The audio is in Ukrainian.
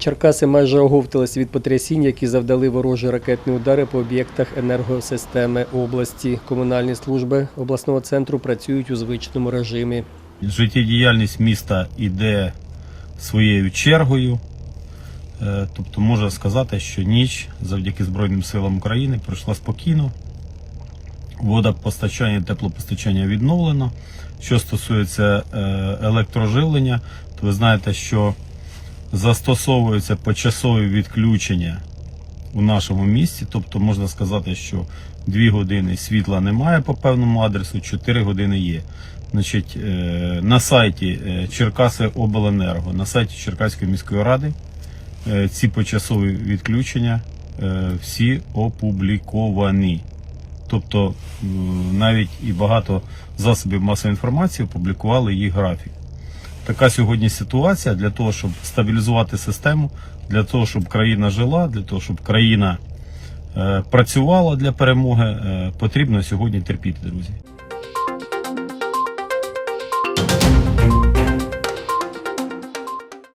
Черкаси майже оговтались від потрясінь, які завдали ворожі ракетні удари по об'єктах енергосистеми області. Комунальні служби обласного центру працюють у звичному режимі. Життєдіяльність міста йде своєю чергою. Е, Тобто можна сказати, що ніч завдяки Збройним силам України пройшла спокійно. Водопостачання, теплопостачання відновлено. Що стосується е, електроживлення, то ви знаєте, що застосовуються почасові відключення у нашому місті. Тобто можна сказати, що 2 години світла немає по певному адресу, 4 години є. Значить, е, на сайті е, Черкаси Обленерго, на сайті Черкаської міської ради е, ці почасові відключення всі опубліковані. Тобто навіть і багато засобів масової інформації опублікували їх графік. Така сьогодні ситуація для того, щоб стабілізувати систему, для того, щоб країна жила, для того, щоб країна е, працювала для перемоги, е, потрібно сьогодні терпіти, друзі.